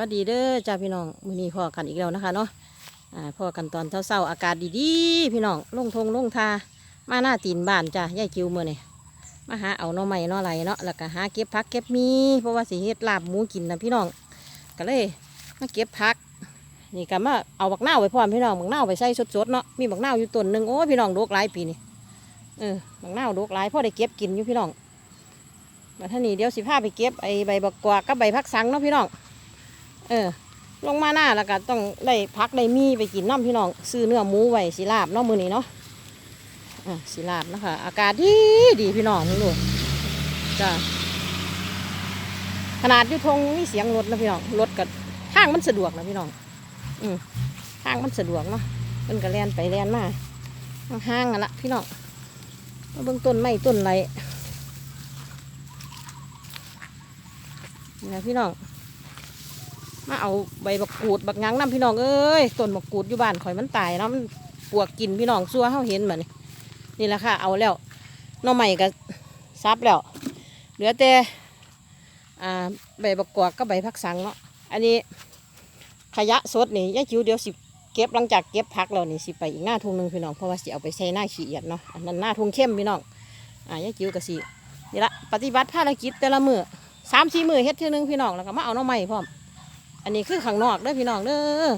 วัสดีเด้อจ้าพี่น้องมื้อนี้พอกันอีกแล้วนะคะเนาะพอกันตอนเช้าๆอากาศดีๆ พี่น้องลงทงลงทามาหน้าตีนบ้านจ้ายายจิวมื้อนี่มาหาเอาน่อไม้หน่อไหลเนาะแล้วก็หาเก็บผักเก็บมีเพราะว่าสิเฮ็ดลาบหมูกินนะพี่น้องก็เลยมาเก็บผักนี่ก็มาเอาบักเนาไว้พร้อมพี่น้องบักเนาไปใส่สดๆเนาะมีบักเนาอยู่ต้นหนึ่งโอ้พี่น้องดกหลายปีนี่เออบักเนาวดกหลายพ่อได้เก็บกินอยู่พี่น้องมาท่านี้เดี๋ยวสิพาไปเก็บไอ้ใบบักกวากับใบพักสังเนาะพี่น้อง เออ ลงมาหน้าแล้วก็ต้องได้พักได้มีไปกินน้ำพี่น้อง ซื้อเนื้อหมูไว้สีลาบเนาะมือนี้เนาะอะสีลาบนะคะอากาศดีดีพี่น้องนี่ลูกจ้าขนาดยุทงมีเสียงรถนะพี่น้องรถกับทางมันสะดวกนะพี่น้อง อืมทางมันสะดวกเนาะมันก็แล่นไปแล่นมาห้างๆกันละพี่น้องมาเบื้องต้นไม้ต้นไรนี่นะพี่น้อง มาเอาใบบักกูดบักหยังน้ำพี่น้องเอ้ยต้นบักกูดอยู่บ้านข่อยมันตายเนาะมันปวกกินพี่น้องซัวเขาเห็นแบบนี้นี่แหละค่ะ เอาแล้วน้องใหม่ก็ซับแล้วเหลือแต่ใบบักกวดก็ใบพักสังเนาะอันนี้ขยะสดนี่ยายจิ๋วเดี๋ยวสิเก็บหลังจากเก็บพักแล้วนี่สิไปอีกหน้าทุ่งหนึงพี่น้องเพราะว่าสิเอาไปใส่หน้าขี้เอียดเนาะอันนั้นหน้าทุ่งเข้มพี่น้องอ่ายายจิ๋วก็สินี่ละปฏิบัติภารกิจแต่ละมือสามสี่มือเฮ็ดเท่านึงพี่น้องแล้วก็มาเอาน้องใหม่พร้อม อันนี้คือข้างนอกเด้อพี่น้องเด้อ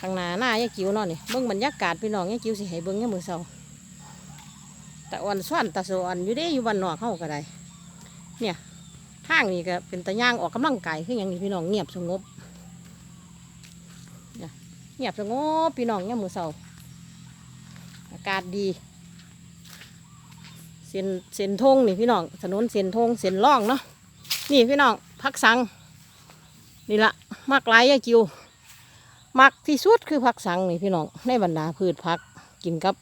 ข้างหน้าหน้ายายจิ๋วเนาะนี่เบิ่งบรรยากาศพี่น้องยายจิ๋วสิให้เบิ่งยามมื้อเช้าตะวันส่วนตะสวนอยู่เด้อยู่บ้านนอกเฮาก็ได้ เนี่ยทางนี่ก็เป็นตะย่างออกกำลังกายคือหยังนี่พี่น้องเงียบสงบเงียบสงบพี่น้องยามมื้อเช้าอากาศดีเส้นเส้นทงนี่พี่น้องถนนเส้นทงเส้นร่องเนาะนี่พี่น้องพักสัง นี่ละมักหลายยายจิว มักที่สุดคือผักสังนี่พี่น้องในบรรดาพืชผักกินกับ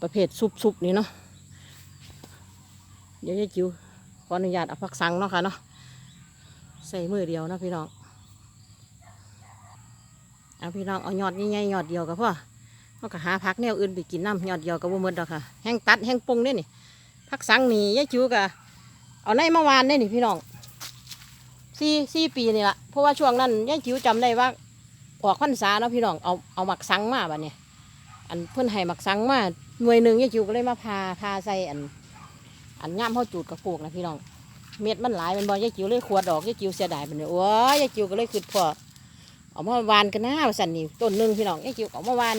ประเภทซุปๆนี่เนาะเดี๋ยวยายจิวขออนุญาตเอาผักสังเนาะค่ะเนาะใส่มือเดียวนะพี่น้องเอาพี่น้องเอายอดใหญ่ๆยอดเดียวก็พอเราก็หาผักแนวอื่นไปกินน้ำยอดเดียวก็บ่หมดดอกค่ะแห้งตัดแห้งปรุงเนี่ยนี่ผักสังนี่ยายจิ๋วก็เอาในเมื่อวานเนี่ยนี่พี่น้อง สี่สี่ปีนี่ละเพราะว่าช่วงนั้นยายจิ๋วจำได้ว่าออกพรรษาเนาะพี่น้องเอาเอาหมักสังมาบัดเนี่ยอันเพิ่อนให้หมักสังมาหน่วยหนึ่งยายจิ๋วก็เลยมาพาพาใส่อัน อันย่ามเขาจูดกระปุกนะพี่น้องเม็ดมันหลายมันบอยายจิ๋วเลยขวดดอกยายจิ๋วเสียดายมันเลยโอ้ยยายจิ๋วก็เลยขึ้นพอเอามาวานกันนะว่าสันนี่ต้นหนึ่งพี่น้องยายจิ๋วเอามาวาน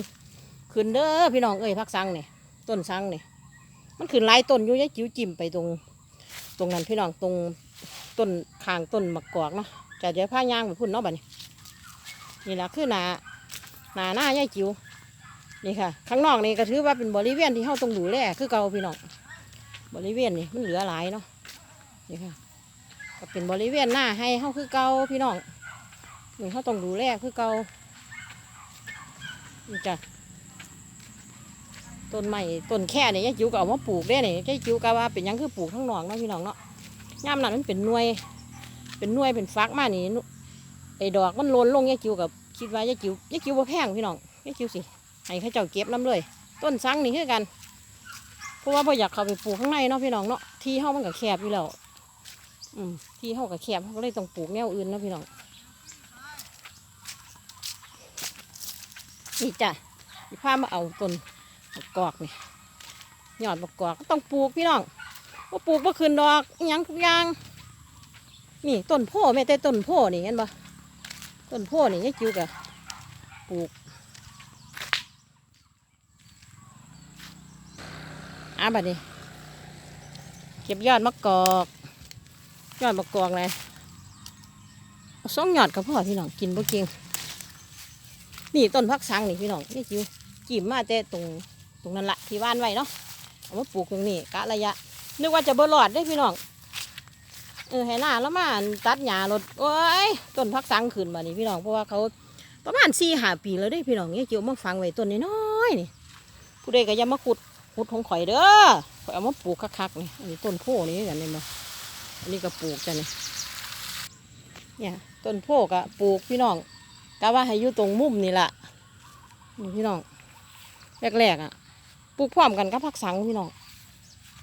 ขึ้นเด้อพี่น้องเอ้ยพักสังเนี่ยต้นสังเนี่ยมันขึ้นหลายต้นอยู่ยายจิ๋วจิ้มไปตรง ตรงนั้นพี่น้องตรง ต้นคางต้นมะกอกเนาะจะเดี๋ยวผ้ายางไปพุ่นเนาะบัดนี้นี่แหละคือหนาหนาหน้าย่ายจิ๋วนี่ค่ะ ข้างนอกนี่ก็ถือว่าเป็นบริเวณที่เขาต้องดูแลคือเก่าพี่น้องบริเวณนี่มันเหลือหลายเนาะนี่ค่ะก็เป็นบริเวณหน้าให้เขาคือเก่าพี่น้องนี่เขาต้องดูแลคือเก่านี่จ้ะต้นใหม่ต้นแค่เนี่ยยายจิ๋วก็เอามาปลูกได้เนี่ยยายจิ๋วก็ว่าเป็นยังคือปลูกข้างนอกเนาะพี่น้องเนาะ ย่ามนั้นมันเป็นหน่วย เป็นหน่วยเป็นฟักมานี่ไอ้ดอกมันล่นลงยาจิ๋วกับคิดว่ายาจิ๋วยาจิ๋วบ่แพงพี่น้อง ยาจิ๋วสิ ให้เข้าเจ้าเก็บน้ำเลย ต้นสังนี่คือกัน เพราะว่าพ่อยากเข้าไปปลูกข้างในเนาะพี่น้องเนาะ ที่เฮามันก็แคบอยู่แล้ว อืม ที่เฮาก็แคบเขาก็เลยต้องปลูกแนวอื่นเนาะพี่น้อง นี่จ้ะสิพามาเอาต้นกอกนี่ยอดมะกอกก็ต้องปลูกพี่น้อง ว่าปลูกบ่ขึ้นดอกอยังทุกอย่าง นี่ต้นโพแม่แต่ต้นโพนี่เห็นปะต้นโพนี่ยายจิ๋วกะปลูกอะบัดนี้ เก็บยอดมะกอกยอดมะกอกเลยสองยอดกับพ่อพี่น้องกินบ่เก่งนี่ต้นพักสังนี่พี่น้องยายจิ๋วจีบมาแต่ตรงตรงนั้นละที่ว่านไว้เนาะเอามาปลูกตรงนี้กะระยะ นึกว่าจะบ่รอดได้พี่น้องเออให้หน้าแล้วมาตัดหญ้ารถโอ้ยต้นพักสังขึ้นมานี่พี่น้องเพราะว่าเขาประมาณสี่หาปีแล้วได้พี่น้องเนี่ยเกี่ยวมาฟังไว้ต้นน้อยนี่ผู้ใดก็ย่ามาขุดขุดของข่อยเด้อข่อยเอามาปลูกคักๆนี่อันนี้ต้นโพนี่กันนี่มาอันนี้ก็ปลูกกันนี่เนี่ยต้นโพก็ปลูกพี่น้องกะว่าให้อยู่ตรงมุมนี่แหละนี่พี่น้องแรกๆอะปลูกพร้อมกันกับพักสังพี่น้อง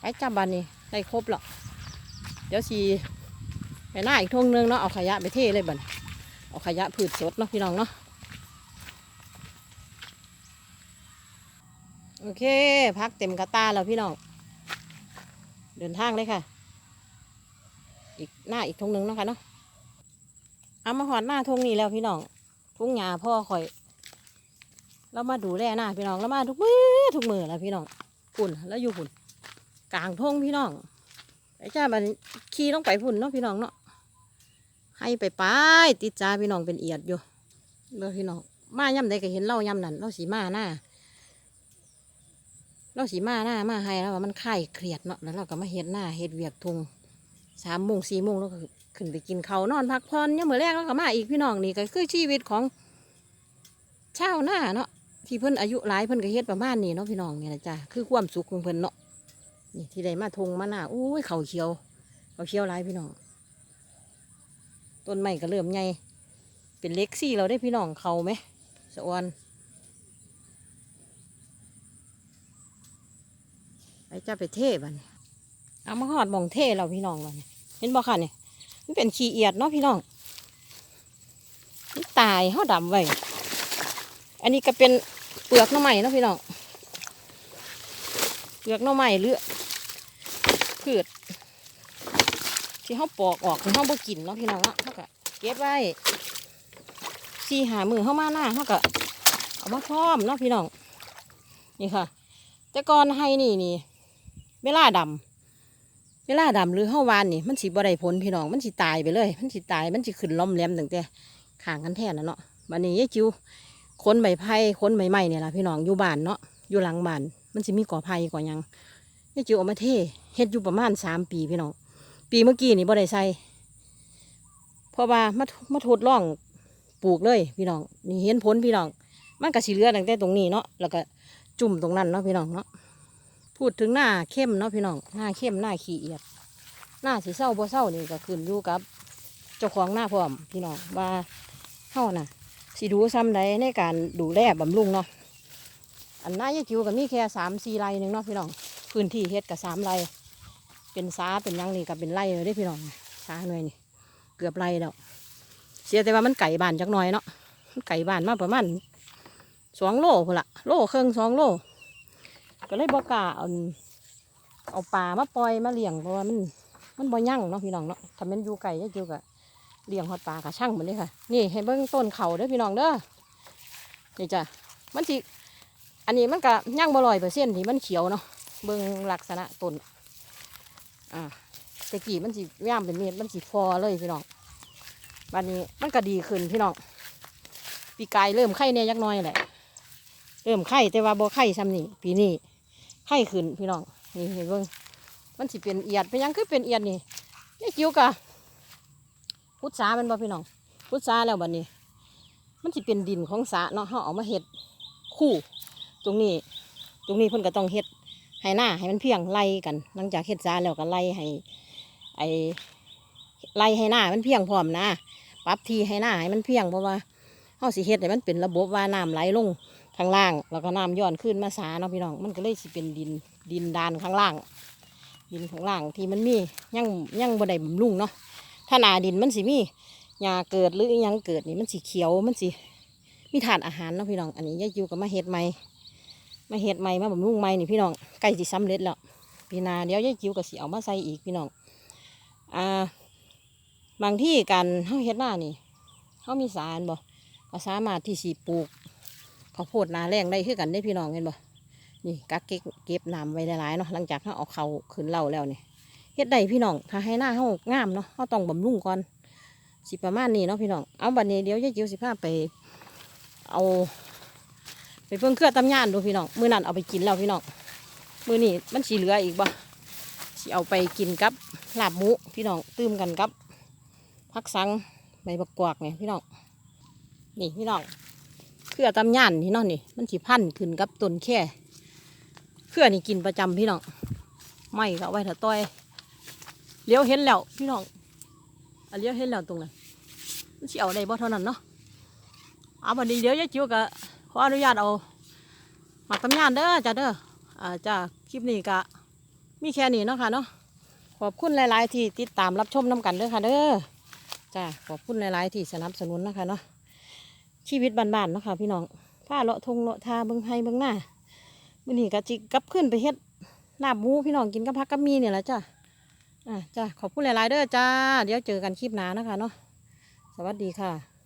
ไปจับบันนี่ได้ครบแล้วเดี๋ยวสีไปหน้าอีกทงนึงเนาะเอาขยะไปเทเลยบันเอาขยะพืชสดเนาะพี่น้องเนาะโอเค พักเต็มกระตาแล้วพี่น้องเดินทางเลยค่ะ อีกหน้าอีกทงนึงเนาะคะเนาะเอามาหอดหน้าทงนี้แล้วพี่น้องทุ่งหญ้าพ่อคอยเรามาดูแลหน้าพี่น้องเรามาทุกมือทุกมือแล้วพี่น้องปุ่นแล้วอยู่ปุ่น กลางทงพี่น้องไอ้จ้าบันขี่ต้องไปพุ่นเนาะพี่น้องเนาะให้ไปไปติดจ้าพี่น้องเป็นเอียดอยู่เด้อพี่น้องมาย่ำใดก็เห็นเล่าย่ำนั่นเราสีมาหน้าเราสีมาหน้ามาให้แล้วว่ามันไข่เครียดเนาะแล้วเราก็มาเฮ็ดหน้าเฮ็ดเวียกทุงสามโมงสี่โมงแล้วก็ขึ้นไปกินเขานอนพักผ่อนเนี่ยามมื่อแรกแล้วก็มาอีกพี่น้องนี่ก็คือชีวิตของชาวนาเนาะที่เพิ่นอายุหลายเพิ่นก็เฮ็ดประมาณนี้เนาะพี่น้องเนี่ยนะจ๊ะคือความสุขของเพิ่นเนาะ นี่ที่ได้มาทงมาหน้าอุ้ยเขาเขียว เขาเขียวหลายพี่น้อง ต้นไม้ก็เริ่มใหญ่เป็นเล็กซี่เราได้พี่น้องเขาไหมสะออนไอ้จ้าไปเทบันเอามาหอดมองเทเราพี่น้องบัดนเห็นบ่ค่ะเนี่ยมันเป็นขี้เอียดเนาะพี่น้องมันตายเขาดำไว้อันนี้ก็เป็นเปลือกหน่อไม้เนาะพี่น้องเปลือกหน่อไม้หรือ พืช ที่เขาปอกออกที่เขาบ่กินเนาะพี่น้องเนาะเขาก็เก็บไว้สี่หามือเข้ามาหน้าเขาก็เอามาพร้อมเนาะพี่น้อง นี่ค่ะ แต่ก่อนให้นี่นี่เวลาดำเวลาดำหรือเข้าวานนี่ มันสิบ่ได้ผลพี่น้อง มันสิตายไปเลย มันสิตาย มันสิขึ้นล้มแหลมตั้งแต่ขางกันแท่นนะเนาะบันนี้ยายจิวคนใบไผ่คนใบไม้เนี่ยละพี่น้องอยู่บ้านเนาะอยู่หลังบ้าน มันสิมีก่อไผ่ก่อห ยังนี่จิวเอามาเทเฮ็ดอยู่ประมาณสามปีพี่น้อง ปีเมื่อกี้นี่บ่ได้ใส่เพราะว่ามามาทดลองปลูกเลยพี่น้อง นี่เห็นผลพี่น้อง มันก็สิเหลือตั้งแต่ตรงนี้เนาะ แล้วก็จุ่มตรงนั้นเนาะพี่น้องเนาะ พูดถึงหน้าเข้มเนาะพี่น้อง หน้าเข้มหน้าขี้เอียด หน้าสีเศร้าบ่เศร้านี่ก็ขึ้นอยู่กับ เจ้าของหน้าพร้อมพี่น้องว่าเฮาน่ะสิดูซ้ำใดในการดูแลบำรุงเนาะ อันหน่ายาจิวก็มีแค่สามสี่ไรหนึ่งเนาะพี่น้อง พื้นที่เฮ็ดกับสามไร่เป็นสาเป็นยังนี่กับเป็นไร่เลยเด้พี่น้องสาหน่ยนี่เกือบไร่แล้วเสียแต่ว่ามันไก่บานจักหน่อยเนาะไก่บานมากประมาณสองโลพุ่นละโลครึ่งสองโลก็เลยบอกกาเอาเอาปลามาปล่อยมาเลี้ยงเพราะว่ามันมันบ่ยั่งเนาะพี่น้องเนาะถ้ามันอยู่ไก่ยายจิวก็เลี้ยงฮอดปลากระช่างเหมือนนี้ค่ะ นี่ให้เบิ้งต้นเขาเด้อพี่น้องเด้อนี่จ้ะมันสิอันนี้มันก็ย่างบ่ลอยเปอร์เซ็นต์ที่มันเขียวเนาะ เบิ้งลักษณะต้นอ่าตะกี้มันสิย่ามเป็นเม็ดมันสิฟอเลยพี่น้องบัดนี้มันก็ดีขึ้นพี่น้องปีกายเริ่มไข่เนี่ยยักน้อยแหละเริ่มไข่แต่ว่าบ่ไข่ซ้ำนี่ปีนี้ไข่ขึ้นพี่น้องนี่เห็นเบิ้งมันสิเป็นเอียดเป็นยังคือเป็นเอียดนี่นี่จิ๋วกะพุทธามันบ่พี่น้องพุทธาแล้วบัดนี้ มันสิเป็นดินของสระเนาะเขาเอามาเฮ็ดคู่ ตรงนี้ ตรงนี้เพิ่นก็ต้องเฮ็ด ให้หน้าให้มันเพียงไล่กัน หลังจากเฮ็ดสระแล้วก็ไล่ให้ ไอไล่ให้หน้ามันเพียงพร้อมนะปรับทีให้หน้าให้มันเพียงเพราะว่าเฮาสิเฮ็ดให้มันเป็นระบบว่าน้ำไหลลงข้างล่าง แล้วก็น้ำย้อนขึ้นมาสาเนาะพี่น้องมันก็เลยสิเป็นดินดินดานข้างล่าง ดินข้างล่างที่มันมียังยังบ่ได้บำรุงเนาะถ้าหนาดินมันสิมีหญ้าเกิดหรือยังเกิดนี่มันสิเขียวมันสิมีถาดอาหารเนาะพี่น้องอันนี้ยายจิวกับมาเฮ็ดใหม่ มาเฮ็ดใหม่มาบำรุงใหม่นี่พี่น้องใกล้สิสำเร็จแล้วปีหนาเดี๋ยวยายจิวก็สิเอามาใส่อีกพี่น้องอ่าบางที่การเฮาเฮ็ดหน้านี่เฮามีสารบ่ก็สามารถที่สิปลูกข้าวโพดนาแรงได้คือกันได้พี่น้องเห็นบ่นี่กักเก็บเก็บน้ำไว้หลายๆเนาะหลังจากเฮาเอาเขาขึ้นเล่าแล้วนี่เฮ็ดได้พี่น้องถ้าให้หน้าเฮางามเนาะเฮาต้องบำรุงก่อนสิประมาณนี้เนาะพี่น้องเอาบัดนี้เดี๋ยวยายจิ๋วสิพาไป เอา ไปเพิ่งเครือตำยานดูพี่น้องมือนั้นเอาไปกินแล้วพี่น้องมือนี้มันสิเหลืออีกบ่สิเอาไปกินกับลาบหมูพี่น้องตื้มกันกับผักสังใบบักกวากเนี่ยพี่น้องนี่พี่น้องเครือตำยานนี่เนาะนี่มันสิพันขึ้นกับต้นแค่เครือนี่กินประจำพี่น้องไม่ก็ไว้ถ้าต้อยเลี้ยวเห็นแล้วพี่น้องอันเลี้ยวเห็นแล้วตรงนั้นมันสิเอาได้บ่เท่านั้นเนาะเอาบัดนี้เดี๋ยวยายจิ๋วก็ ขออนุญาตเอาหมักตำยานเด้อจ้าเด้ออ่าจ้าคลิปนี้ก็มีแค่นี้เนาะค่ะเนาะขอบคุณหลาย ๆ ที่ติดตามรับชมน้ำกันเด้อค่ะ เด้อจ้าขอบคุณหลาย ๆ ที่สนับสนุนนะคะเนาะชีวิตบ้านๆเนาะค่ะพี่น้องผ้าเลาะทงเลาะทาเบิ่งให้เบิ่งหน้ามื้อนี้ก็จิกลับขึ้นไปเฮ็ดลาบหมูพี่น้องกินกับผักกับมีเนี่ยแหละจ้าอ่าจ้าขอบคุณหลาย ๆ เด้อจ้า เดี๋ยวเจอกันคลิปหน้านะคะเนาะสวัสดีค่ะ